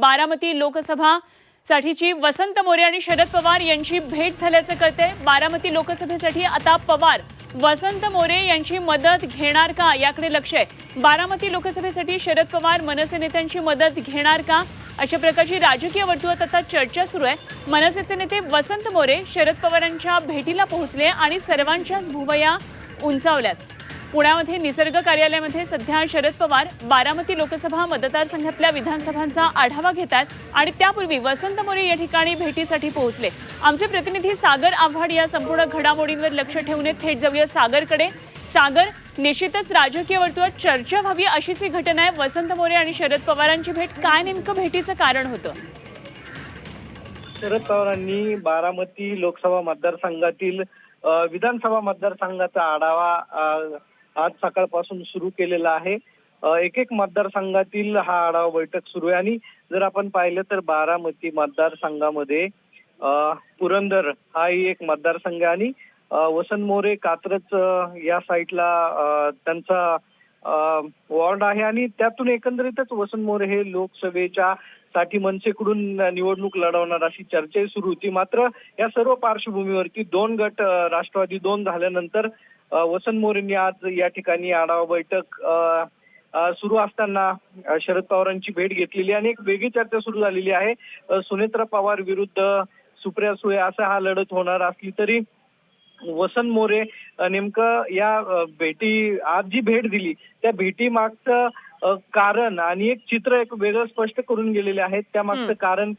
बारामती लोकसभा साठीची वसंत मोरे आणि शरद पवार यांची भेट झाल्याचं कळतंय. बारामती लोकसभेसाठी आता पवार वसंत मोरे यांची मदत घेणार का? याकडे लक्ष आहे. बारामती लोकसभेसाठी शरद पवार मनसे नेत्यांची मदत घेणार का? अशा प्रकारची राजकीय वर्तुळात आता चर्चा सुरू आहे. मनसेचे नेते वसंत मोरे शरद पवारांच्या भेटीला पोहोचले आणि सर्वांच्याच भुवया उंचावल्यात. पुण्यामध्ये निसर्ग कार्यालयामध्ये सध्या शरद पवार बारामती लोकसभा मतदारसंघातल्या विधानसभांचा आढावा घेतात आणि त्यापूर्वी वसंत मोरे या ठिकाणी भेटीसाठी पोहोचले. आमचे प्रतिनिधी सागर आव्हाड या संपूर्ण घडामोडींवर लक्ष ठेवून थेट जाऊया सागरकडे. सागर निश्चितच राजकीय वर्तुळात चर्चा व्हावी अशीच ही घटना आहे. वसंत मोरे आणि शरद पवारांची भेट काय नेमकं भेटीचं कारण होतं? शरद पवारांनी बारामती लोकसभा मतदारसंघातील विधानसभा मतदारसंघाचा आढावा आज सकाळपासून सुरू केलेला आहे. एक एक मतदारसंघातील हा आढावा बैठक सुरू आहे आणि जर आपण पाहिलं तर बारामती मतदारसंघामध्ये पुरंदर हाही एक मतदारसंघ आहे आणि वसंत मोरे कात्रज या साईडला त्यांचा वॉर्ड आहे आणि त्यातून एकंदरीतच वसंत मोरे हे लोकसभेच्या साठी मनसेकडून निवडणूक लढवणार अशी चर्चाही सुरू होती. मात्र या सर्व पार्श्वभूमीवरती दोन गट राष्ट्रवादी दोन झाल्यानंतर वसंत मोरेंनी आज या ठिकाणी आढावा बैठक सुरू असताना शरद पवारांची भेट घेतलेली आणि एक वेगळी चर्चा सुरू झालेली आहे सुनेत्रा पवार विरुद्ध सुप्रिया सुळे असा हा लढत होणार असली तरी वसंत मोरे नेमकं या भेटी आज जी भेट दिली त्या भेटी मागचं कारण आणि एक चित्र एक वेगळं स्पष्ट करून गेलेले आहेत त्या मागचं. कारण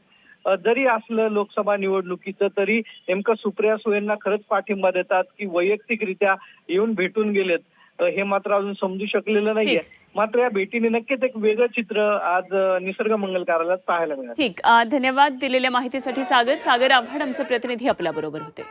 जरी असलं लोकसभा निवडणुकीचं तरी नेमकं सुप्रिया सुळेंना खरंच पाठिंबा देतात की वैयक्तिकरित्या येऊन भेटून गेलेत. हे मात्र अजून समजू शकलेलं नाहीये. मात्र या भेटीने नक्कीच एक वेगळं चित्र आज निसर्ग मंगल कार्यालयात पाहायला मिळालं. ठीक. धन्यवाद दिलेल्या माहितीसाठी सागर. सागर आव्हाड आमचे प्रतिनिधी आपल्याबरोबर होते.